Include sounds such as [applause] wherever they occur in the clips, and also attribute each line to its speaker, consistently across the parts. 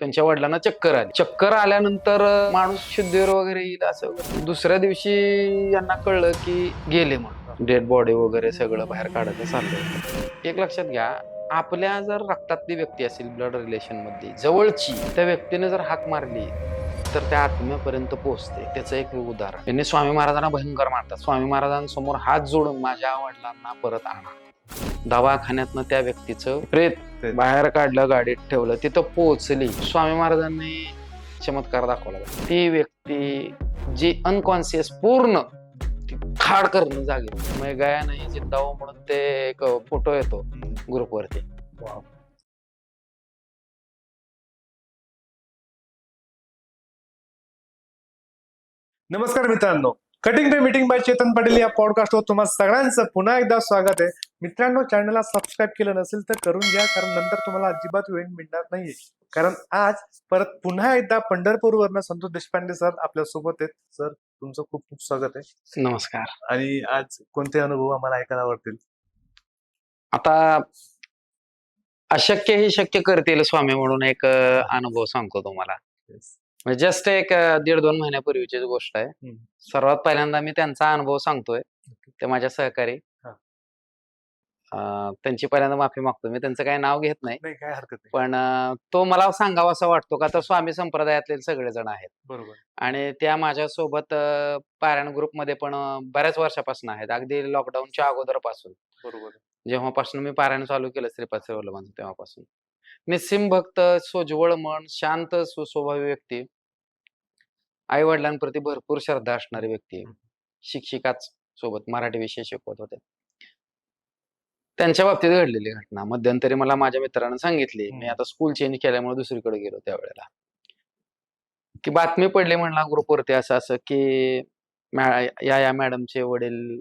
Speaker 1: त्यांच्या वडिलांना चक्कर आली. चक्कर आल्यानंतर माणूस शुद्धीवर वगैरे येईल असं दुसऱ्या दिवशी यांना कळलं की गेले म्हणून. डेड बॉडी वगैरे सगळं बाहेर काढायचं चाललं एक लक्षात घ्या आपल्या जर रक्तातली व्यक्ती असेल ब्लड रिलेशनमध्ये जवळची त्या व्यक्तीने जर हाक मारली तर त्या आत्म्यापर्यंत पोहोचते. त्याचं एक उदाहरण. त्यांनी स्वामी महाराजांना भयंकर मारतात. स्वामी महाराजांसमोर हात जोडून माझ्या वडिलांना परत आणा. दवाखान्यातनं त्या व्यक्तीचं प्रेत बाहेर काढलं गाडीत ठेवलं तिथं पोहोचली. स्वामी महाराजांनी चमत्कार दाखवला. ती व्यक्ती जी अनकॉन्शियस पूर्ण खाड करणं जागे. मग गया नाही जिंदावं म्हणून ते एक फोटो येतो ग्रुपवरती
Speaker 2: नमस्कार मित्रांनो. Cutting pe meeting by Chetan Patil या पॉडकास्टवर तुम्हा सगळ्यांचं पुन्हा एकदा स्वागत आहे. मित्रांनो चॅनलला सबस्क्राईब केलं नसेल तर करून घ्या कारण नंतर तुम्हाला अजिबात वेळ मिळणार नाहीये. कारण आज परत पुन्हा एकदा पंढरपूरवरनं संतोष देशपांडे सर आपल्यासोबत आहेत. सर तुमचं खूप खूप स्वागत आहे.
Speaker 1: नमस्कार.
Speaker 2: आणि आज कोणते अनुभव आम्हाला ऐकायला आवडतील?
Speaker 1: आता अशक्य ही शक्य करतील स्वामी म्हणून एक अनुभव सांगतो तुम्हाला. म्हणजे जस्ट एक अ, दीड दोन महिन्यापूर्वीचीच गोष्ट आहे. सर्वात पहिल्यांदा मी त्यांचा अनुभव सांगतोय. ते माझ्या सहकारी. त्यांची पहिल्यांदा माफी मागतो मी त्यांचं काही नाव घेत नाही.
Speaker 2: नाही काय हरकत नाही.
Speaker 1: पण तो मला सांगावा असा वाटतो का? तर स्वामी संप्रदायातले सगळेजण आहेत.
Speaker 2: बरोबर.
Speaker 1: आणि त्या माझ्यासोबत पारायण ग्रुपमध्ये पण बऱ्याच वर्षापासून आहेत. अगदी लॉकडाऊनच्या अगोदरपासून.
Speaker 2: बरोबर.
Speaker 1: जेव्हापासून मी पारायण चालू केलं श्रीपाद श्रीवल्लभांचं तेव्हापासून. निस्सिम भक्त सोज्वळ मन शांत सुस्वभावी व्यक्ती. आई वडिलांप्रती भरपूर श्रद्धा असणारी व्यक्ती. शिक्षिकाच सोबत मराठी विषय शिकवत होते. त्यांच्या बाबतीत घडलेली घटना. मध्यंतरी मला माझ्या मित्रानं सांगितली मी. आता स्कूल चेंज केल्यामुळे दुसरीकडे गेलो त्यावेळेला. की बातमी पडली म्हणला ग्रुपवरती असं असं की या या मॅडमचे वडील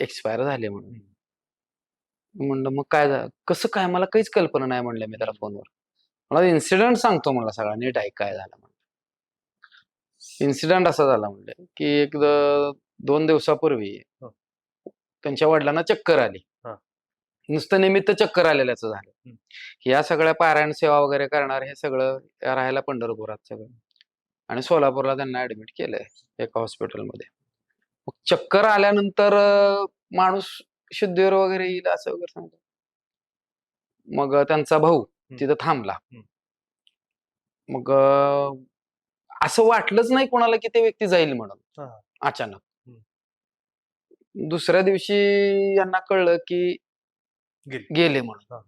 Speaker 1: एक्सपायर झाले म्हणून. म्हणलं मग काय झालं कसं काय? मला काहीच कल्पना नाही म्हणलं मी त्याला फोनवर मला इन्सिडेंट सांगतो मला सगळा नीट ऐक काय झालं म्हणलं इन्सिडेंट असा झाला म्हणलं की एक दोन दिवसापूर्वी
Speaker 2: हं.
Speaker 1: त्यांच्या वडिलांना चक्कर आली. नुसतं निमित्त चक्कर आलेल्याच झालं. या सगळ्या पारायण सेवा वगैरे करणार हे सगळं राहायला पंढरपुरात सगळं. आणि सोलापूरला त्यांना ऍडमिट केलंय एका हॉस्पिटलमध्ये मग चक्कर आल्यानंतर माणूस शुद्धीवर वगैरे येईल असं वगैरे सांगतो मग त्यांचा भाऊ तिथं थांबला. मग असं वाटलंच नाही कोणाला की ते व्यक्ती जाईल म्हणून. अचानक. दुसऱ्या दिवशी यांना कळलं की
Speaker 2: गेले.
Speaker 1: गेले म्हणून.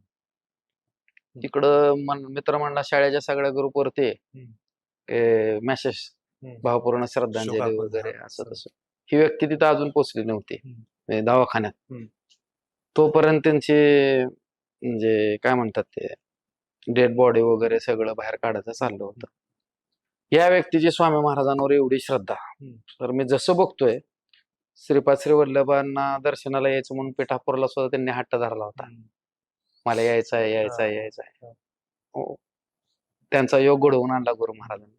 Speaker 1: तिकडं मन- मित्र म्हणला शाळेच्या सगळ्या ग्रुपवरती मेसेज
Speaker 2: हम्म.
Speaker 1: भावपूर्ण श्रद्धांजली
Speaker 2: शोकाकुल,
Speaker 1: वगैरे
Speaker 2: हा,
Speaker 1: असं. तसं ही व्यक्ती तिथं अजून पोचली नव्हती
Speaker 2: हम्म.
Speaker 1: म्हणजे दवाखान्यात
Speaker 2: हम्म.
Speaker 1: तोपर्यंत त्यांची म्हणजे काय म्हणतात ते डेड बॉडी वगैरे सगळं बाहेर काढायचं चाललं होतं या व्यक्तीची स्वामी महाराजांवर एवढी श्रद्धा
Speaker 2: हम्म.
Speaker 1: तर मी जसं बघतोय श्रीपाद श्री वल्लभांना दर्शनाला यायचं म्हणून पिठापूरला सुद्धा त्यांनी हट्ट धरला होता. मला यायचं आहे यायचं आहे. यायचं आहे.
Speaker 2: हा.
Speaker 1: त्यांचा योग घडवून आणला गुरु महाराजांनी.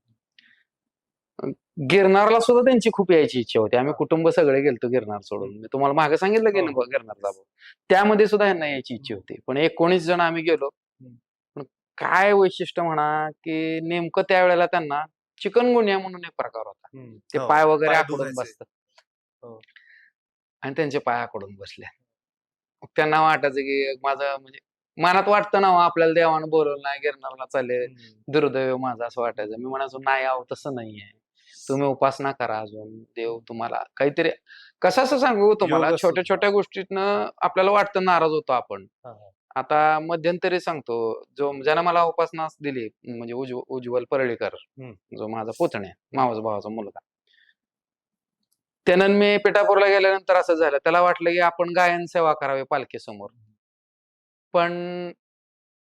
Speaker 1: गिरनारला सुद्धा त्यांची खूप यायची इच्छा होती. आम्ही कुटुंब सगळे गेलतो गिरनार सोडून. मी तुम्हाला मागे सांगितलं की
Speaker 2: हो.
Speaker 1: गिरनारला त्यामध्ये सुद्धा यांना यायची इच्छा होती. पण एकोणीस जण आम्ही गेलो. पण काय वैशिष्ट्य म्हणा की नेमकं त्यावेळेला त्यांना चिकनगुनिया म्हणून एक प्रकार होता. ते
Speaker 2: हो,
Speaker 1: पाय वगैरे
Speaker 2: दुखायचे.
Speaker 1: बसतात. आणि त्यांचे पाय आखडून बसले. मग त्यांना वाटायचं की माझं म्हणजे मनात वाटतं ना हो, आपल्याला देवानं बोलवलं नाही गिरणारला चालले दुर्दैव माझं असं वाटायचं. मी म्हणायचो नाही आहो तसं नाहीये. तुम्ही उपासना करा अजून. देव तुम्हाला काहीतरी कसं असं सांगू तुम्हाला?
Speaker 2: योग
Speaker 1: छोट्या. छोट्या गोष्टीतनं आपल्याला वाटतं नाराज होतो आपण.
Speaker 2: हा, हा.
Speaker 1: आता मध्यंतरी सांगतो जो ज्यानं मला उपासना दिली म्हणजे उज्ज्वल परळीकर. जो माझा पुतण्या मावस भावाचा मुलगा. त्यानं मी पिठापूरला गेल्यानंतर असं झालं. त्याला वाटलं की आपण गायन सेवा करावी पालखीसमोर. पण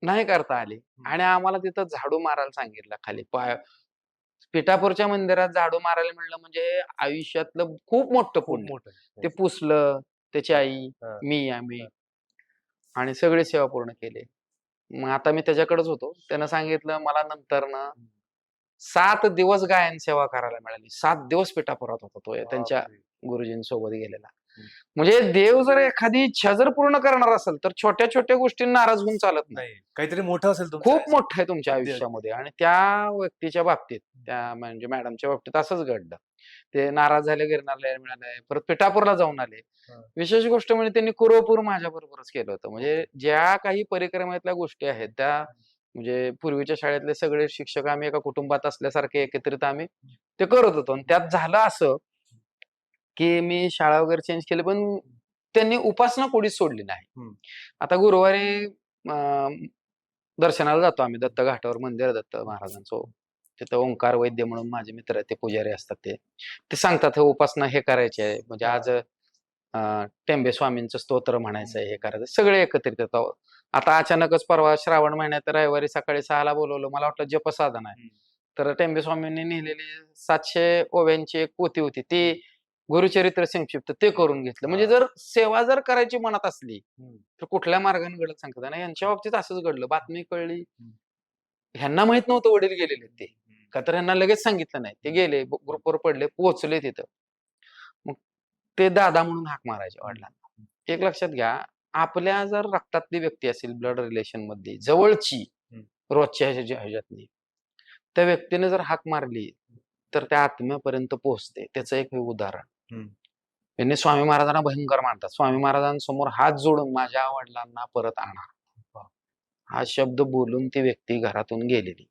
Speaker 1: नाही करता आली. आणि आम्हाला तिथं झाडू मारायला सांगितलं खाली. पाय पिठापूरच्या मंदिरात झाडू मारायला म्हणलं म्हणजे आयुष्यातलं खूप मोठं पुण्य. ते पुसलं त्याची आई. मी आम्ही आणि सगळी सेवा पूर्ण केली. मग आता मी त्याच्याकडेच होतो. त्यानं सांगितलं मला नंतर ना सात दिवस गायन सेवा करायला मिळाली. सात दिवस पिठापुरात होता तो त्यांच्या. गुरुजींसोबत गेलेला. म्हणजे देव जर एखादी इच्छा जर पूर्ण करणार असेल तर छोट्या छोट्या गोष्टींना नाराज होऊन चालत नाही.
Speaker 2: काहीतरी मोठं असेल
Speaker 1: खूप. मोठं आहे तुमच्या. आयुष्यामध्ये आणि त्या व्यक्तीच्या बाबतीत त्या म्हणजे मॅडमच्या बाबतीत असंच घडलं. ते नाराज झाले गिरणारला मिळाले परत पिठापूरला जाऊन आले. विशेष गोष्ट म्हणजे त्यांनी कुरोपूर माझ्या बरोबरच केलं होतं. म्हणजे ज्या काही परिक्रमेतल्या गोष्टी आहेत त्या म्हणजे पूर्वीच्या शाळेतले सगळे शिक्षक आम्ही एका कुटुंबात असल्यासारखे एकत्रित आम्ही ते करत होतो. आणि त्यात झालं असं की मी शाळा वगैरे चेंज केली पण त्यांनी उपासना कोणीच सोडली नाही. आता गुरुवारी दर्शनाला जातो आम्ही दत्त घाटावर मंदिर दत्त महाराजांचं. तिथं ओंकार वैद्य म्हणून माझे मित्र ते पुजारी असतात ते. ते सांगतात हे उपासना हे करायचे आहे. म्हणजे आज टेंबे स्वामींचं स्तोत्र म्हणायचं आहे हे करायचं. सगळे एकत्रित येतो आता अचानकच परवा श्रावण महिन्यात रविवारी सकाळी सहाला बोलवलं. मला वाटलं जपसाधन आहे. तर टेंबे स्वामींनी लिहिलेली सातशे ओव्यांची एक पोथी होती. ती गुरुचरित्र संक्षिप्त ते करून घेतलं. म्हणजे जर सेवा जर करायची मनात असली. तर कुठल्या मार्गाने घडत सांगतात? आणि यांच्या बाबतीत असंच घडलं. बातमी कळली. ह्यांना माहीत नव्हतं वडील गेलेले ते. का तर ह्यांना लगेच सांगितलं नाही. ते गेले ग्रुपवर पडले पोहोचले तिथं. मग ते दादा म्हणून हाक मारायचे वडिलांना. एक लक्षात घ्या आपल्या जर रक्तातली व्यक्ती असेल ब्लड रिलेशन मधली जवळची. रोजच्या ह्याच्या- ह्याच्यातली त्या व्यक्तीने जर हाक मारली तर त्या आत्म्यापर्यंत पोहोचते त्याचं एक उदाहरण
Speaker 2: हम्म.
Speaker 1: यांनी स्वामी महाराजांना भयंकर मानतात स्वामी महाराजांसमोर हात जोडून माझ्या वडिलांना परत आणा हा शब्द बोलून ती व्यक्ती घरातून गेलेली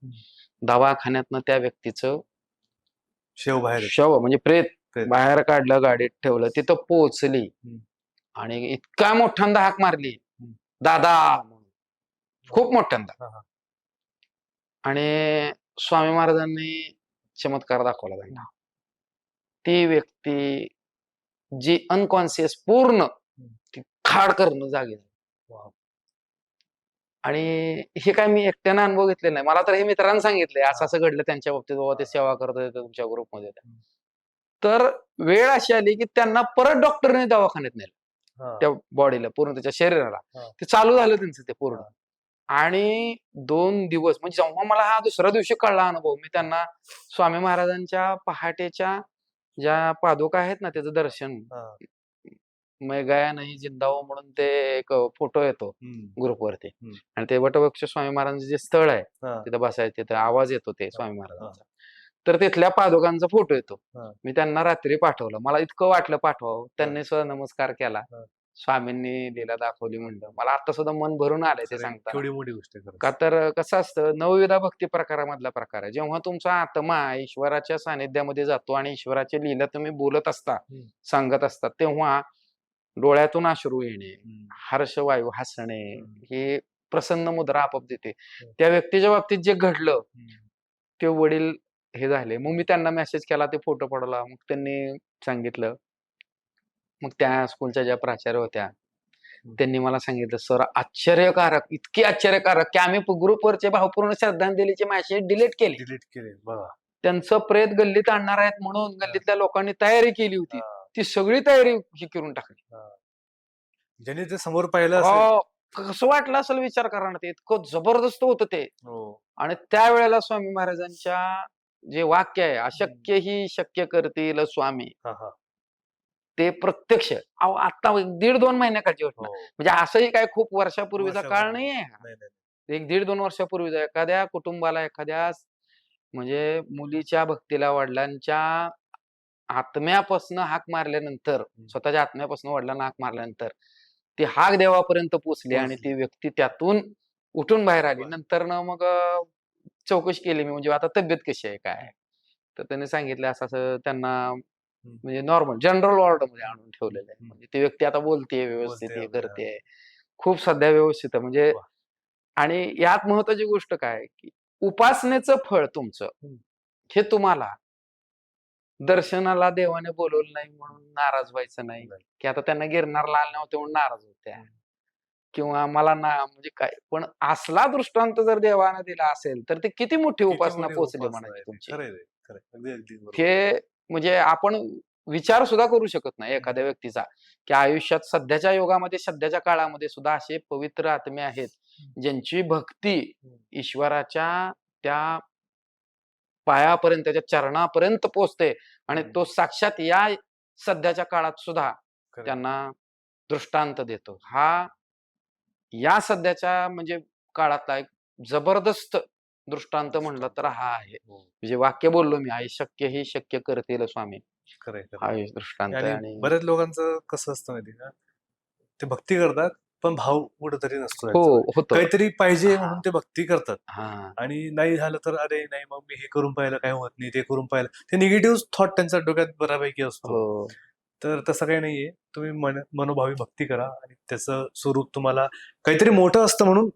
Speaker 1: दवाखान्यातनं त्या व्यक्तीचं
Speaker 2: शेव बाहेर.
Speaker 1: शव म्हणजे प्रेत. बाहेर काढलं गाडीत ठेवलं तिथं पोहोचली. आणि इतका मोठ्यांदा हाक मारली. दादा. खूप मोठ्यांदा. आणि स्वामी महाराजांनी चमत्कार दाखवला त्यांना. ती व्यक्ती जी अनकॉन्शियस पूर्ण ती खाड करणं जागी. आणि हे काय मी एकट्यानं अनुभव घेतलेला नाही. मला तर हे मित्रांनी सांगितलंय असं असं घडलं त्यांच्या बाबतीत. बाबा ते सेवा करत होते तुमच्या ग्रुपमध्ये तर वेळ अशी आली की त्यांना परत डॉक्टरने दवाखान्यात नेलं. त्या बॉडीला पूर्ण त्याच्या शरीराला. ते चालू झालं त्यांचं ते पूर्ण आणि दोन दिवस म्हणजे जेव्हा मला हा दुसऱ्या दिवशी कळला अनुभव मी त्यांना स्वामी महाराजांच्या पहाटेच्या ज्या पादुका आहेत ना त्याचं दर्शन. मै गया नाही जिंदाओ म्हणून ते एक फोटो येतो. ग्रुपवरती. आणि ते वटवृक्ष स्वामी महाराजांचं जे स्थळ आहे. तिथं बसायचं तिथं आवाज येतो ते स्वामी महाराजांचा तर तिथल्या पादुकांचा फोटो येतो
Speaker 2: हा.
Speaker 1: मी त्यांना रात्री पाठवलं मला इतकं वाटलं पाठवावं त्यांनी सुद्धा नमस्कार केला
Speaker 2: हा.
Speaker 1: स्वामींनी लीला दाखवली म्हणलं मला आता सुद्धा मन भरून आलंय ते सांगता
Speaker 2: केवढी मोठी गोष्ट आहे खरंच.
Speaker 1: का तर कसं असतं नवविधा भक्ती प्रकारामधला प्रकार आहे जेव्हा तुमचा आत्मा ईश्वराच्या सानिध्यामध्ये जातो आणि ईश्वराची लीला तुम्ही बोलत असता
Speaker 2: हम्म.
Speaker 1: सांगत असता तेव्हा डोळ्यातून अश्रू येणे
Speaker 2: हम्म.
Speaker 1: हर्षवायू हसणे
Speaker 2: हम्म.
Speaker 1: हे प्रसन्न मुद्रा आपोआप देते त्या व्यक्तीच्या बाबतीत जे घडलं
Speaker 2: हम्म.
Speaker 1: ते वडील हे झाले. मग मी त्यांना मेसेज केला ते फोटो पडला. मग त्यांनी सांगितलं. मग त्या स्कूलच्या ज्या प्राचार्य होत्या त्यांनी मला सांगितलं सर आश्चर्यकारक इतकी आश्चर्यकारक की आम्ही ग्रुपवरचे भावपूर्ण श्रद्धांजलीचे मेसेज डिलीट केले.
Speaker 2: डिलीट केले. बघा.
Speaker 1: त्यांचं प्रेत गल्लीत आणणार आहेत म्हणून गल्लीतल्या लोकांनी तयारी केली होती. ती सगळी तयारी ही करून टाकली.
Speaker 2: ज्यांनी ते समोर पाहिलं
Speaker 1: कसं वाटलं असेल विचार करा ना ते? इतकं जबरदस्त होतं ते.
Speaker 2: हो.
Speaker 1: आणि त्यावेळेला स्वामी महाराजांच्या जे वाक्य आहे अशक्य ही शक्य करतील स्वामी. ते प्रत्यक्ष. आता दीड दोन महिन्याची घटना
Speaker 2: हो.
Speaker 1: म्हणजे असंही काय खूप वर्षापूर्वीचा काळ. नाहीये.
Speaker 2: नाही
Speaker 1: एक दीड दोन वर्षापूर्वीचा एखाद्या कुटुंबाला एखाद्या म्हणजे मुलीच्या भक्तीला वडिलांच्या आत्म्यापासून हाक मारल्यानंतर स्वतःच्या आत्म्यापासून वडिलांना हाक मारल्यानंतर ती हाक देवापर्यंत पोचली आणि. ती व्यक्ती त्यातून उठून बाहेर आली. नंतर ना मग चौकशी केली मी म्हणजे आता तब्येत कशी आहे काय? तर त्यांनी सांगितलं असं असं त्यांना म्हणजे नॉर्मल जनरल वॉर्डमध्ये आणून ठेवलेलं आहे. म्हणजे ती व्यक्ती आता बोलते व्यवस्थित
Speaker 2: बोलते
Speaker 1: हे. करते खूप सध्या व्यवस्थित आहे म्हणजे. आणि यात महत्वाची गोष्ट काय की उपासनेचं फळ तुमचं. हे तुम्हाला दर्शनाला देवाने बोलवलं नाही म्हणून नाराज व्हायचं नाही. की आता त्यांना गिरणारला आले नव्हते म्हणून नाराज होत्या किंवा मला ना म्हणजे काय पण असला दृष्टांत जर देवाने दिला असेल तर ते किती मोठी उपासना
Speaker 2: उपासना
Speaker 1: म्हणायची. तुमची. हे म्हणजे आपण विचार सुद्धा करू शकत नाही एखाद्या व्यक्तीचा की आयुष्यात सध्याच्या युगामध्ये सध्याच्या काळामध्ये सुद्धा असे पवित्र आत्मे आहेत ज्यांची भक्ती ईश्वराच्या त्या पायापर्यंत त्याच्या चरणापर्यंत पोहोचते आणि तो साक्षात या सध्याच्या काळात सुद्धा. त्यांना दृष्टांत देतो. हा या सध्याच्या म्हणजे काळातला एक जबरदस्त दृष्टांत म्हणलं तर हा आहे.
Speaker 2: हो.
Speaker 1: म्हणजे वाक्य बोललो मी आई शक्य ही शक्य करतील स्वामी. हा दृष्टांत
Speaker 2: आणि बऱ्याच लोकांचं कसं असतं माहिती का? ते भक्ती करतात पण भाव कुठेतरी नसतो
Speaker 1: हो
Speaker 2: काहीतरी पाहिजे. म्हणून ते भक्ती करतात.
Speaker 1: हा.
Speaker 2: आणि नाही झालं तर अरे नाही मग मी हे करून पाहिलं काय होत नाही ते करून पाहिलं. ते निगेटिव्ह थॉट त्यांच्या डोक्यात बऱ्यापैकी असतो.
Speaker 1: हो.
Speaker 2: तर तसं काही नाहीये. तुम्ही मन मनोभावी भक्ती करा आणि त्याचं स्वरूप तुम्हाला काहीतरी मोठं असतं म्हणून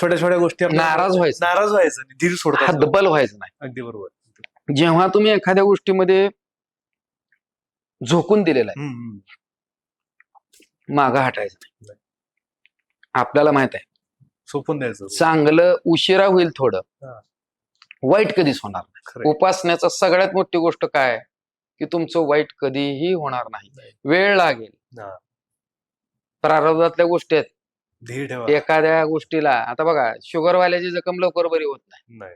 Speaker 2: छोट्या छोट्या गोष्टी आपल्याला-
Speaker 1: नाराज व्हायचं
Speaker 2: नाराज व्हायचं नाही. धीर सोडतात
Speaker 1: हद्दबल व्हायचं नाही.
Speaker 2: अगदी बरोबर.
Speaker 1: जेव्हा तुम्ही एखाद्या गोष्टीमध्ये झोकून दिलेला आहे
Speaker 2: हम्म.
Speaker 1: मागं हटायचं नाही. आपल्याला माहीत आहे.
Speaker 2: सोपून द्यायचं.
Speaker 1: चांगलं उशिरा होईल थोडं.
Speaker 2: हा.
Speaker 1: वाईट कधीच होणार नाही.
Speaker 2: खरंय.
Speaker 1: उपासण्याचा सगळ्यात मोठी गोष्ट काय? आहे? की तुमचं वाईट कधीही होणार नाही. वेळ लागेल. प्रारब्धातल्या गोष्टी आहेत.
Speaker 2: धीर ठेवा.
Speaker 1: एखाद्या गोष्टीला आता बघा शुगरवाल्याची जखम लवकर बरी होत नाही.
Speaker 2: नाही.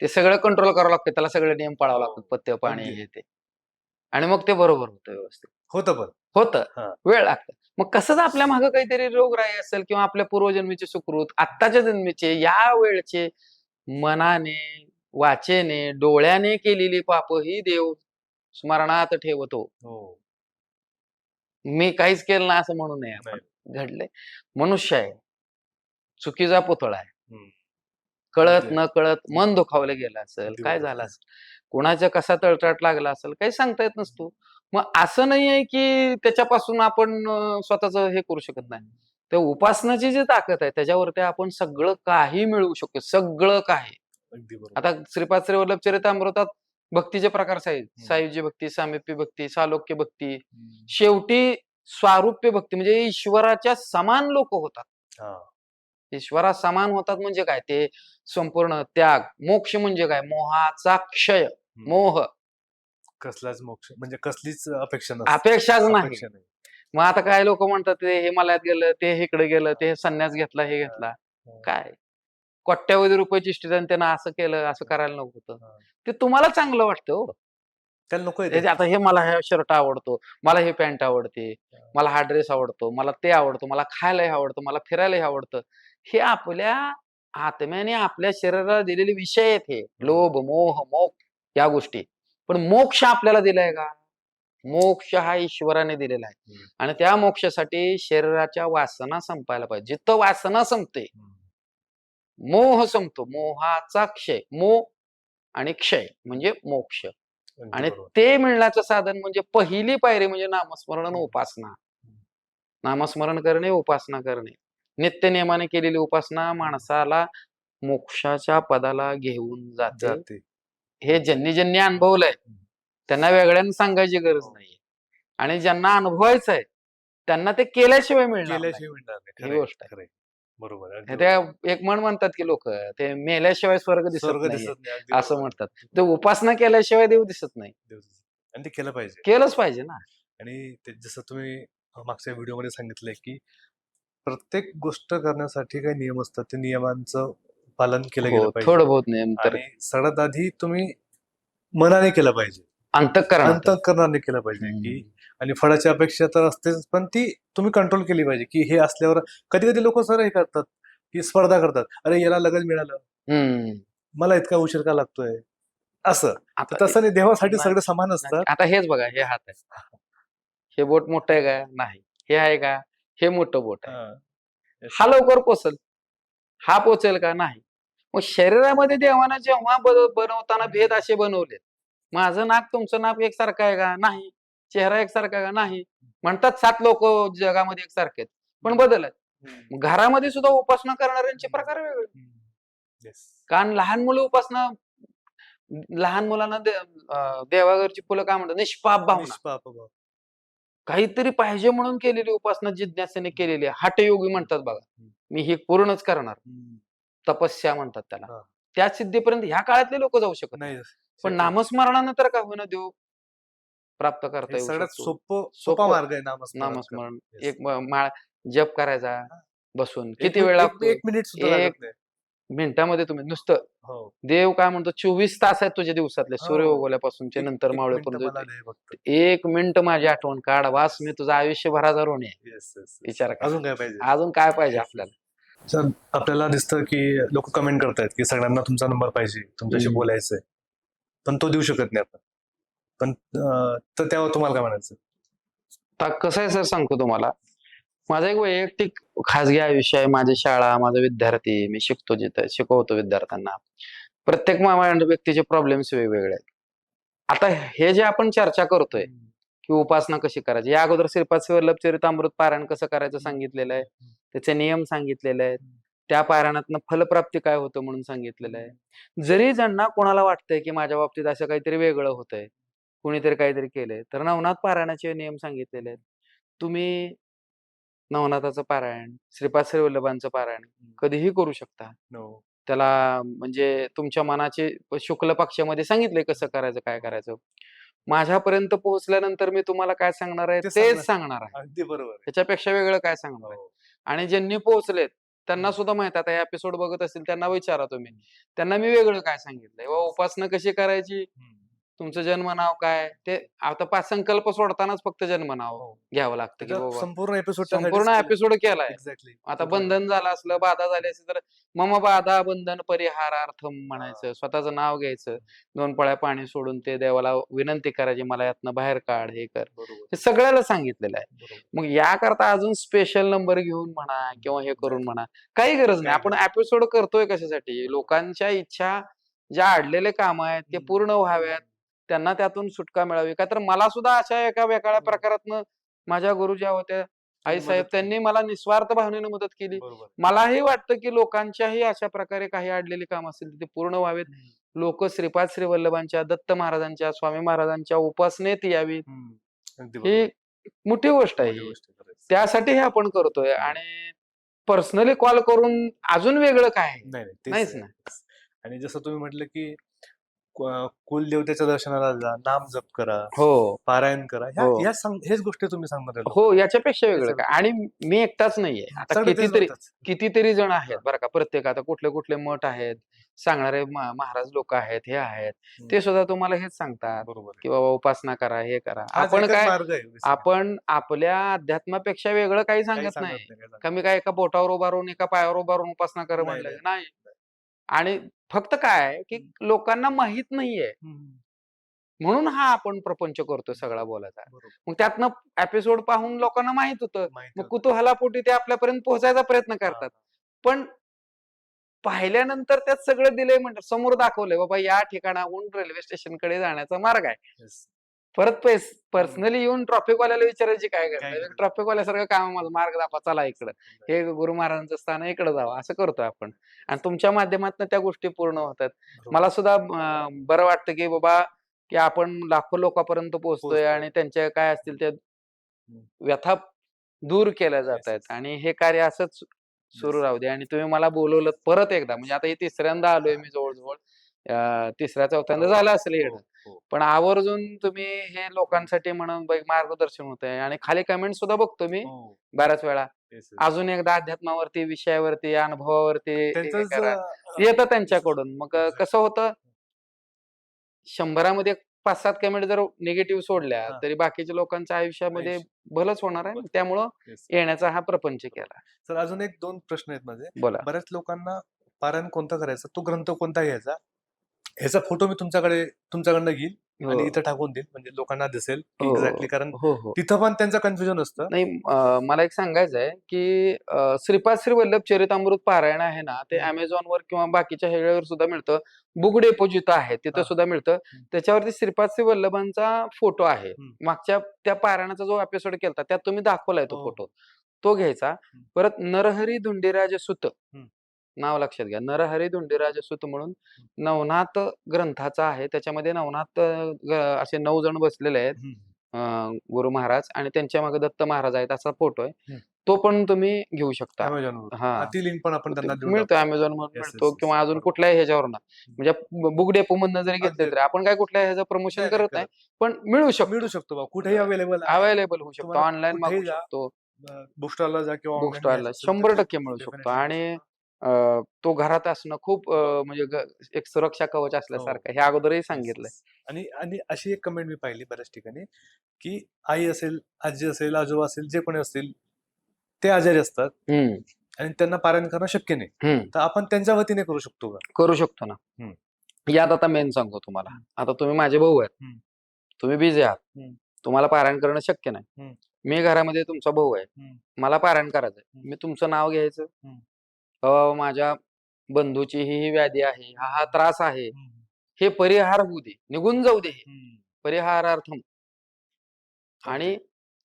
Speaker 1: ते सगळं कंट्रोल करावं लागतं त्याला सगळे नियम पाळावं
Speaker 2: हो.
Speaker 1: लागतात पथ्य पाणी
Speaker 2: अगदी.
Speaker 1: हे ते. आणि मग ते बरोबर होतं व्यवस्थित.
Speaker 2: होतं पण.
Speaker 1: होतं.
Speaker 2: हा.
Speaker 1: वेळ लागतं. मग कसंच आपल्या मागे काहीतरी रोगराई असेल किंवा आपल्या पूर्वजन्मीचे सुकृत आत्ताच्या जन्मीचे या वेळचे मनाने वाचेने डोळ्याने केलेली पाप ही देव स्मरणात ठेवतो.
Speaker 2: हो.
Speaker 1: मी काहीच केलं ना असं म्हणू नये आपण. घडले मनुष्य आहे. चुकीचा पुतळा आहे. कळत. न कळत मन दुखावलं गेलं असेल काय. झालं असेल? कोणाच्या कसा तळटाट लागला असेल? काही सांगता येत नसतो. मग असं नाही आहे की त्याच्यापासून आपण स्वतःच हे करू शकत नाही. त्या उपासनाची जी ताकद आहे त्याच्यावरती आपण सगळं काही मिळवू शकतो. सगळं काही. आता श्रीपाद श्री वल्लभ चरितामृतात भक्तीचे प्रकार आहेत
Speaker 2: हम्म.
Speaker 1: सायुज्य भक्ती सामिप्य भक्ती सालोक्य भक्ती. शेवटी स्वारूप्य भक्ती म्हणजे ईश्वराच्या समान लोक होतात.
Speaker 2: हा.
Speaker 1: ईश्वरा समान होतात म्हणजे काय? ते संपूर्ण त्याग मोक्ष म्हणजे काय? मोहाचा क्षय. मोह.
Speaker 2: कसलाच मोक्ष म्हणजे कसलीच अपेक्षा
Speaker 1: अपेक्षाच नाही. मग आता काय लोक म्हणतात ते हिमालयात गेलं ते इकडे गेलं ते संन्यास घेतला हे. घेतला.
Speaker 2: हा.
Speaker 1: काय? कोट्यावधी रुपयाची आणि त्यानं असं केलं असं करायला नको होतं. ते तुम्हाला चांगलं वाटतं हो.
Speaker 2: त्याला नको
Speaker 1: आता हे मला हे शर्ट आवडतो मला हे पॅन्ट आवडते मला हा ड्रेस आवडतो मला ते आवडतं मला खायला हे आवडतं मला फिरायला हे आवडतं. हे आपल्या आत्म्याने आपल्या शरीराला दिलेले विषय आहेत हे. लोभ मोह मोह या गोष्टी. पण मोक्ष आपल्याला दिलाय का? मोक्ष हा ईश्वराने दिलेला आहे. आणि त्या मोक्षासाठी शरीराच्या वासना संपायला पाहिजे. जिथं वासना संपते मोह संपतो. मोहाचा क्षय. मोह आणि क्षय म्हणजे मोक्ष. आणि ते मिळण्याचं साधन म्हणजे पहिली पायरी म्हणजे नामस्मरण उपासना. नामस्मरण करणे उपासना करणे. नित्य नियमाने केलेली उपासना माणसाला मोक्षाच्या पदाला घेऊन जाते. हे ज्यांनी ज्यांनी अनुभवलंय त्यांना वेगळ्याने सांगायची गरज नाही आणि ज्यांना अनुभवायचं आहे त्यांना ते केल्याशिवाय मिळणार ही गोष्ट आहे.
Speaker 2: बरोबर
Speaker 1: त्या एक म्हण म्हणतात की लोक ते मेल्याशिवाय स्वर्ग दिसत नाही. असं. म्हणतात. ते उपासना केल्याशिवाय देव दिसत नाही.
Speaker 2: आणि ते केलं पाहिजे.
Speaker 1: केलंच पाहिजे ना.
Speaker 2: आणि ते जसं तुम्ही मागच्या व्हिडिओमध्ये सांगितलंय की प्रत्येक गोष्ट करण्यासाठी काही नियम असतात. ते नियमांचं पालन केलं गेलं
Speaker 1: हो,
Speaker 2: पाहिजे.
Speaker 1: थोडं बहुत नेम तर
Speaker 2: सगळ्यात आधी तुम्ही मनाने केलं पाहिजे.
Speaker 1: अंतकरणात.
Speaker 2: अंतकरणाने केलं पाहिजे की आणि फळाची अपेक्षा तर असतेच पण ती तुम्ही कंट्रोल केली पाहिजे की हे असल्यावर कधी कधी लोक सर हे करतात की स्पर्धा करतात अरे याला लगच मिळालं. मला इतका उशीर का लागतोय? असं.
Speaker 1: आता
Speaker 2: तसं नाही देवासाठी. सगळे समान असतात.
Speaker 1: आता हेच बघा हे हात आहे. हे बोट मोठं आहे का? नाही. हे आहे का? हे मोठं बोट आहे.
Speaker 2: हा.
Speaker 1: लवकर पोचल. हा पोचेल का? नाही. मग शरीरामध्ये देवानं जेव्हा बनवताना भेद असे बनवले माझं नाक तुमचं नाक एकसारखं आहे का? नाही. चेहरा एकसारखा नाही? म्हणतात सात लोक जगामध्ये एकसारखे आहेत. पण बदल आहेत घरामध्ये सुद्धा उपासना करणाऱ्यांचे प्रकार वेगळे. कारण लहान मुलं उपासना लहान मुलांना देवाघरची फुलं काय म्हणतात? निष्पाप भावना. काहीतरी पाहिजे म्हणून केलेली उपासना जिज्ञासेने केलेली आहे. हठयोगी म्हणतात बघा. मी हे पूर्णच करणार. तपस्या म्हणतात त्याला. त्या सिद्धीपर्यंत ह्या काळातले लोक जाऊ शकत नाही पण. नामस्मरणानं तर का होईना देव? प्राप्त करता येऊ
Speaker 2: सगळ्यात
Speaker 1: शकतो.
Speaker 2: सोपं सोपा
Speaker 1: सोपं.
Speaker 2: मार्ग आहे नामस्मरण
Speaker 1: नामस्मरण
Speaker 2: Yes.
Speaker 1: एक म- माळ जप करायचा बसून किती वेळ
Speaker 2: एक-
Speaker 1: लागतो
Speaker 2: एक मिनिट सुद्धा
Speaker 1: एक-
Speaker 2: नाही
Speaker 1: मिनिटामध्ये तुम्ही नुसतं
Speaker 2: हो
Speaker 1: देव काय म्हणतो चोवीस तास आहेत तुझ्या दिवसातले सूर्य
Speaker 2: हो.
Speaker 1: उगवल्यापासूनचे
Speaker 2: एक-
Speaker 1: नंतर
Speaker 2: एक
Speaker 1: मावळेपर्यंत
Speaker 2: मिनिटं मला दे फक्त.
Speaker 1: एक मिनिट माझी आठवण काढ वास मी तुझा आयुष्यभराचा ऋण आहे
Speaker 2: Yes, yes, yes.
Speaker 1: विचार करा.
Speaker 2: अजून काय पाहिजे
Speaker 1: अजून काय पाहिजे. आपल्याला
Speaker 2: सर आपल्याला दिसतं की लोक कमेंट करतायत की सगळ्यांना तुमचा नंबर पाहिजे तुमच्याशी
Speaker 1: हम्म.
Speaker 2: बोलायचंय पण तो देऊ शकत नाही आपण पण तर त्यावर तुम्हाला काय म्हणायचं?
Speaker 1: आता कसं आहे सर सांगतो तुम्हाला. माझं एक वैयक्तिक खाजगी आयुष्य आहे. माझी शाळा माझा विद्यार्थी मी शिकतो जिथं शिकवतो विद्यार्थ्यांना. प्रत्येक व्यक्तीचे प्रॉब्लेम्स वेगवेगळे आहेत. आता हे जे आपण चर्चा करतोय की उपासना कशी करायची? या अगोदर श्रीपाद लपचरित अमृत पारायण कसं करायचं सांगितलेलं आहे? त्याचे नियम सांगितलेले आहेत. त्या पारायणातनं फलप्राप्ती काय होतं म्हणून सांगितलेलं आहे. जरी ज्यांना कोणाला वाटतंय की माझ्या बाबतीत असं काहीतरी वेगळं होतंय कुणीतरी काहीतरी केलंय. तर नवनाथ पारायणाचे नियम सांगितलेले आहेत. तुम्ही नवनाथाचं पारायण श्रीपाद श्री वल्लभांचं पारायण कधीही करू शकता.
Speaker 2: No.
Speaker 1: त्याला म्हणजे तुमच्या मनाचे शुक्ल पक्षामध्ये सांगितलंय कसं करायचं काय करायचं. माझ्यापर्यंत पोहोचल्यानंतर मी तुम्हाला काय सांगणार आहे तेच
Speaker 2: सांगणार.
Speaker 1: आहे.
Speaker 2: अगदी बरोबर.
Speaker 1: त्याच्यापेक्षा वेगळं काय सांगणार आहे?
Speaker 2: हो.
Speaker 1: आणि ज्यांनी पोहोचलेत त्यांना सुद्धा माहीत आता हे एपिसोड बघत असतील त्यांना विचारा तुम्ही. त्यांना मी वेगळं काय सांगितलंय? व उपासना कशी करायची. तुमचं जन्म नाव काय? ते आता पाच संकल्प सोडतानाच फक्त जन्म नाव
Speaker 2: हो.
Speaker 1: घ्यावं लागतं की बाबा
Speaker 2: संपूर्ण एपिसोड
Speaker 1: संपूर्ण एपिसोड केलाय.
Speaker 2: एक्झॅक्टली
Speaker 1: आता बंधन झालं असलं बाधा झाली असेल तर मम बाधा बंधन परिहारार्थम म्हणायचं. स्वतःचं नाव घ्यायचं. दोन पळ्या पाणी सोडून ते देवाला विनंती करायची मला यातनं बाहेर काढ हे कर. हे सगळ्याला सांगितलेलं आहे. मग याकरता अजून स्पेशल नंबर घेऊन म्हणा किंवा हे करून म्हणा काही गरज नाही. आपण एपिसोड करतोय कशासाठी? लोकांच्या इच्छा ज्या अडलेले काम आहेत ते. पूर्ण व्हाव्यात. त्यांना त्यातून सुटका मिळावी का तर मला सुद्धा अशा एका वेगळ्या. प्रकारातनं माझ्या गुरु ज्या होत्या आई साहेब. त्यांनी मला निस्वार्थ भावनेने मदत केली मलाही वाटतं की लोकांच्याही अशा प्रकारे काही अडलेली काम असतील ते पूर्ण व्हावेत लोक श्रीपाद श्री वल्लभांच्या दत्त महाराजांच्या स्वामी महाराजांच्या उपासनेत यावी ही. मोठी गोष्ट आहे. त्यासाठी हे आपण करतोय आणि पर्सनली कॉल करून अजून वेगळं काय नाहीच. ना.
Speaker 2: आणि जसं तुम्ही म्हटलं की कु- कुलदेवतेच्या दर्शनाला जा नाम जप करा
Speaker 1: हो
Speaker 2: पारायण करा ह्या
Speaker 1: हो.
Speaker 2: ह्या सांग- हेच गोष्टी तुम्ही सांगणार आहे
Speaker 1: हो याच्यापेक्षा वेगळं काय आणि मी एकटाच नाहीये आता
Speaker 2: सगळे तेच
Speaker 1: कितीतरी
Speaker 2: म्हणतात.
Speaker 1: कितीतरी जण आहेत बरं का प्रत्येक आता कुठले कुठले मठ आहेत सांगणारे मा- महाराज लोक आहेत हे आहेत. ते सुद्धा तुम्हाला हेच सांगतात
Speaker 2: बरोबर.
Speaker 1: की बाबा उपासना करा हे करा
Speaker 2: हाच
Speaker 1: आपण
Speaker 2: एकच
Speaker 1: काय
Speaker 2: मार्ग आहे basically.
Speaker 1: आपण आपल्या अध्यात्मापेक्षा वेगळं काही
Speaker 2: काही
Speaker 1: सांगत
Speaker 2: सांगत
Speaker 1: नाही
Speaker 2: नाही, काही सांगत
Speaker 1: कमी काय एका बोटावर उभारून एका पायावर उभारून उपासना कर
Speaker 2: नाही,
Speaker 1: म्हणलं
Speaker 2: नाही.
Speaker 1: आणि फक्त काय की लोकांना माहीत नाहीये. म्हणून हा आपण प्रपंच करतो सगळा बोलायचा. मग त्यातनं एपिसोड पाहून लोकांना माहीत होतं मग. कुतूहलापोटी ते आपल्यापर्यंत पोहोचायचा प्रयत्न करतात पण पाहिल्यानंतर त्यात सगळं दिलंय म्हणतात समोर दाखवलंय बाबा या ठिकाणाहून रेल्वे स्टेशनकडे जाण्याचा मार्ग आहे. परत पैस पर्सनली येऊन ट्रॉफिक वाल्याला विचारायची काय
Speaker 2: गरज?
Speaker 1: ट्रॉफिक वाल्यासारखं काम माझं मार्ग दाखवा चला इकडं. हे गुरु महाराजांचं स्थान इकडे जावं असं करतो आपण. आणि तुमच्या माध्यमातून त्या गोष्टी पूर्ण होतात. मला सुद्धा बरं वाटतं की बाबा की आपण लाखो लोकांपर्यंत पोहोचतोय. आणि त्यांच्या काय असतील त्या व्यथा दूर केल्या जात आहेत. आणि हे कार्य असंच सुरू. राहू दे. आणि तुम्ही मला बोलवलं परत एकदा म्हणजे आता हे तिसऱ्यांदा आलोय मी जवळजवळ. तिसऱ्या चौथ्यांदा
Speaker 2: हो,
Speaker 1: झालं असेल येणं
Speaker 2: हो, हो.
Speaker 1: पण आवर्जून तुम्ही हे लोकांसाठी म्हणून मार्गदर्शन होत आहे आणि खाली कमेंट सुद्धा बघतो मी. बऱ्याच वेळा. अजून एकदा अध्यात्मावरती विषयावरती अनुभवावरती येतं त्यांच्याकडून मग. कसं होतं शंभरामध्ये पाच सात कमेंट जर निगेटिव्ह सोडल्या. तरी बाकीच्या लोकांच्या आयुष्यामध्ये
Speaker 2: आयुष्य.
Speaker 1: भलंच होणार आहे. त्यामुळं. येण्याचा हा प्रपंच केला
Speaker 2: तर अजून एक दोन प्रश्न आहेत माझे
Speaker 1: बोला
Speaker 2: बऱ्याच लोकांना पारायण कोणता करायचा तो ग्रंथ कोणता घ्यायचा ह्याचा फोटो मी तुमच्याकडे तुमच्याकडनं घेईल आणि
Speaker 1: हो.
Speaker 2: इथं टाकून देईल म्हणजे लोकांना दिसेल
Speaker 1: हो.
Speaker 2: एक्झॅक्टली कारण
Speaker 1: हो हो
Speaker 2: तिथं पण त्यांचं कन्फ्युजन असतं
Speaker 1: नाही अं, मला एक सांगायचं आहे की अं, श्रीपाद श्री वल्लभ चरितामृत पारायण आहे ना ते
Speaker 2: हम्म.
Speaker 1: अमेझॉन वर किंवा बाकीच्या ह्याच्यावर सुद्धा मिळतं बुक डेपो जिथं आहे तिथं
Speaker 2: हा.
Speaker 1: सुद्धा मिळतं
Speaker 2: हम्म.
Speaker 1: त्याच्यावरती श्रीपाद श्री वल्लभांचा फोटो आहे
Speaker 2: हम्म.
Speaker 1: मागच्या त्या पारायणाचा जो एपिसोड केला त्यात तुम्ही दाखवलाय तो
Speaker 2: हो.
Speaker 1: फोटो तो घ्यायचा परत नरहरी धुंडीराज सुत. नाव लक्षात घ्या. नरहरी धुंडीराज सुत म्हणून नवनाथ ग्रंथाचा आहे. त्याच्यामध्ये नवनाथ ग- असे नऊ जण बसलेले आहेत. अं, गुरु महाराज आणि त्यांच्या मागे दत्त महाराज आहेत असा फोटो आहे.
Speaker 2: हम्म.
Speaker 1: तो पण तुम्ही घेऊ शकता.
Speaker 2: Amazon वर.
Speaker 1: हा.
Speaker 2: ती लिंक पण आपण त्यांना देऊन
Speaker 1: मिळतो अमेझॉन
Speaker 2: Yes, yes,
Speaker 1: मिळतो
Speaker 2: yes.
Speaker 1: किंवा अजून
Speaker 2: बरोबर.
Speaker 1: कुठल्याही ह्याच्यावर म्हणजे बुक डेपो मधनं जरी घेतले
Speaker 2: अगदी.
Speaker 1: तरी आपण काय कुठल्या ह्याचं प्रमोशन
Speaker 2: नाही, नाही
Speaker 1: करत नाही. पण मिळू शकतो
Speaker 2: मिळू शकतो. बा. कुठेही अवेलेबल
Speaker 1: अवेलेबल होऊ शकतो.
Speaker 2: तुम्हाला
Speaker 1: ऑनलाईन
Speaker 2: जा,
Speaker 1: शकतो.
Speaker 2: बुक स्टॉलला जा किंवा
Speaker 1: बुक
Speaker 2: online
Speaker 1: स्टॉलला
Speaker 2: घ्यायचं असेल
Speaker 1: शंभर टक्के मिळू शकतो.
Speaker 2: definitely
Speaker 1: आणि
Speaker 2: मिळू शकतो.
Speaker 1: तो घरात असणं खूप म्हणजे एक सुरक्षा कवच असल्यासारखं आहे. हे अगोदरही सांगितलंय
Speaker 2: आणि आणि अशी एक कमेंट मी पाहिली बऱ्याच ठिकाणी की आई असेल आजी असेल आजोबा असेल जे कोणी असतील ते आजारी असतात आणि त्यांना पारायण करणं शक्य नाही. तर आपण त्यांच्या वतीने करू शकतो का
Speaker 1: करू शकतो ना. यात आता मेन सांगतो तुम्हाला आता तुम्ही माझे भाऊ आहेत. तुम्ही बिझी आहात. तुम्हाला पारायण करणं शक्य नाही. मी घरामध्ये तुमचा भाऊ आहे. मला पारायण करायचंय. मी तुमचं नाव घ्यायचं बाबा माझ्या बंधूची ही ही व्याधी आहे हा हा त्रास आहे. हे परिहार होऊ दे निघून जाऊ दे हे. परिहारार्थम. आणि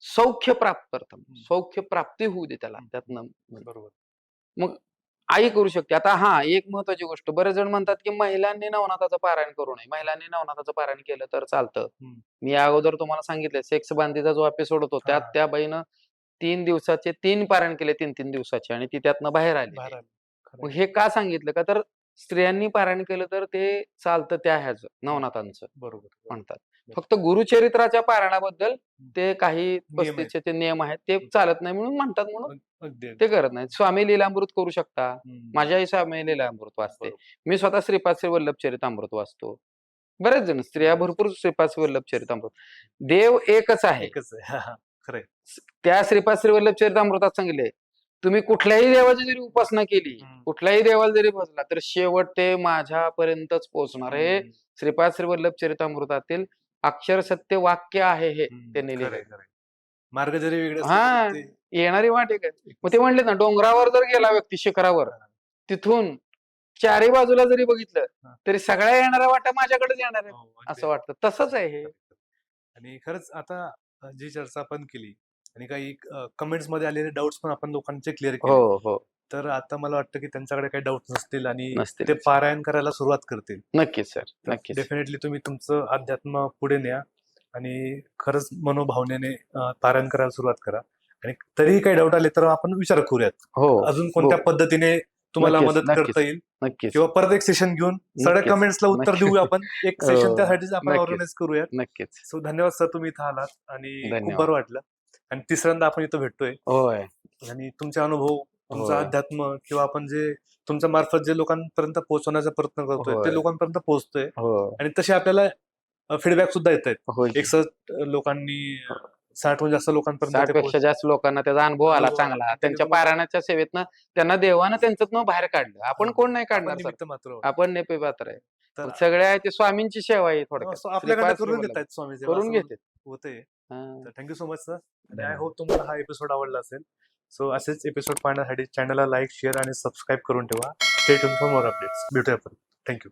Speaker 1: सौख्य प्राप्त्यर्थम
Speaker 2: हम्म.
Speaker 1: सौख्य प्राप्ती होऊ दे त्याला
Speaker 2: हम्म.
Speaker 1: त्यातनं
Speaker 2: बरोबर.
Speaker 1: आई करू शकते. आता हा एक महत्वाची गोष्ट बरेच जण म्हणतात की महिलांनी नवनाथाचं पारायण करू नये. महिलांनी नवनाथाचं पारायण केलं तर चालतं.
Speaker 2: हम्म.
Speaker 1: मी अगोदर तुम्हाला सांगितलं सेक्स बांधीचा जो एपिसोड होतो त्यात
Speaker 2: हा.
Speaker 1: त्या बाईनं तीन दिवसाचे तीन पारायण केले तीन तीन दिवसाचे आणि ती त्यातनं बाहेर आली. मग. हे का सांगितलं का? तर स्त्रियांनी पारायण केलं तर ते चालतं त्या ह्याचं नवनाथांचं
Speaker 2: बरोबर
Speaker 1: म्हणतात. फक्त गुरुचरित्राच्या पारायणाबद्दल ते काही
Speaker 2: आहेत.
Speaker 1: पस्तीसचे ते नियम आहेत ते चालत नाही म्हणून म्हणतात म्हणून ते करत नाहीत. स्वामी लीलामृत करू शकता.
Speaker 2: हम्म.
Speaker 1: माझी आई स्वामी लीलामृत वाचते. मी स्वतः श्रीपाद श्री वल्लभ चरितामृत वाचतो. बरेच जण स्त्रिया भरपूर श्रीपाद श्री वल्लभ चरितामृत देव एकच आहे. [laughs]
Speaker 2: खरंय
Speaker 1: त्या श्रीपाद श्री वल्लभ चरितामृतात सांगितले तुम्ही कुठल्याही देवाची जरी उपासना केली. कुठल्याही देवाला जरी भजला तर शेवट ते माझ्यापर्यंतच पोहोचणार हे. श्रीपाद श्री वल्लभ चरितामृतातील अक्षर सत्य वाक्य आहे हे. त्यांनी.
Speaker 2: खरंय. मार्ग जरी वेगळे
Speaker 1: हा. येणारी वाट एक आहे मग ते म्हणले ना डोंगरावर जर गेला व्यक्ती शिखरावर तिथून चारी बाजूला जरी बघितलं. तरी सगळ्या येणाऱ्या वाटा माझ्याकडेच येणार आहेत
Speaker 2: हो.
Speaker 1: असं वाटतं तसंच आहे हे
Speaker 2: आणि खरंच आता जी चर्चा आपण केली आणि काही कमेंट्समध्ये आलेले डाऊट्स पण आपण लोकांचे क्लिअर केले.
Speaker 1: हो. हो
Speaker 2: तर आता मला वाटतं की त्यांच्याकडे काही डाऊट नसतील आणि
Speaker 1: नसतील.
Speaker 2: ते पारायण करायला सुरुवात करतील.
Speaker 1: नक्कीच सर. नक्कीच.
Speaker 2: डेफिनेटली तुम्ही तुमचं अध्यात्म पुढे न्या आणि खरंच मनोभावनेने अ, पारायण करायला सुरुवात करा. आणि तरीही काही डाऊट आले तर आपण विचार करूयात.
Speaker 1: हो.
Speaker 2: अजून कोणत्या पद्धतीने तुम्हाला
Speaker 1: नक्कीच,
Speaker 2: मदत
Speaker 1: नक्कीच.
Speaker 2: करता येईल
Speaker 1: नक्कीच
Speaker 2: किंवा परत एक सेशन घेऊन सगळ्या
Speaker 1: नक्कीच,
Speaker 2: कमेंट्सला उत्तर
Speaker 1: नक्कीच.
Speaker 2: देऊ आपण [laughs] एक सेशन त्यासाठीच आपण
Speaker 1: नक्कीच.
Speaker 2: ऑर्गनाईज करूयात
Speaker 1: नक्कीच
Speaker 2: सो धन्यवाद सर तुम्ही इथं आलात आणि खूप
Speaker 1: धन्यवाद.
Speaker 2: बरं वाटलं आणि तिसऱ्यांदा आपण इथं भेटतोय
Speaker 1: होय
Speaker 2: आणि तुमचे अनुभव तुमचं
Speaker 1: होय.
Speaker 2: अध्यात्म किंवा आपण जे तुमच्या मार्फत जे लोकांपर्यंत पोहोचवण्याचा प्रयत्न करतोय
Speaker 1: होय.
Speaker 2: ते लोकांपर्यंत पोहोचतोय
Speaker 1: हो
Speaker 2: आणि तसे आपल्याला फीडबॅक सुद्धा येत आहेत
Speaker 1: होय की.
Speaker 2: लोकांनी साठहून जास्त लोकांपर्यंत
Speaker 1: साठ
Speaker 2: ते
Speaker 1: पेक्षा जास्त लोकांना त्याचा अनुभव आला
Speaker 2: अनुभव आला.
Speaker 1: चांगला. त्यांच्या पारायणाच्या सेवेतनं त्यांना देवानं त्यांच्यातनं बाहेर काढलं. आपण. कोण नाही
Speaker 2: आपण
Speaker 1: काढणार सर?
Speaker 2: निमित्त मात्र. आहोत.
Speaker 1: आपण नेपे पात्र आहे.
Speaker 2: तर
Speaker 1: सगळ्या आहे ते स्वामींची सेवा आहे थोडक्यात.
Speaker 2: असं आपल्याकडे
Speaker 1: श्रीपाद
Speaker 2: करून घेत आहेत स्वामी सेवा
Speaker 1: करून घेते हा.
Speaker 2: तर thank you so much sir आणि आय. होप तुम्हाला हा एपिसोड आवडला असेल. सो असेच एपिसोड पाहण्यासाठी चॅनलला लाईक शेअर आणि सबस्क्राईब करून ठेवा. ट्यून फॉर मोर अपडेट्स भेटूया परत. थँक्यू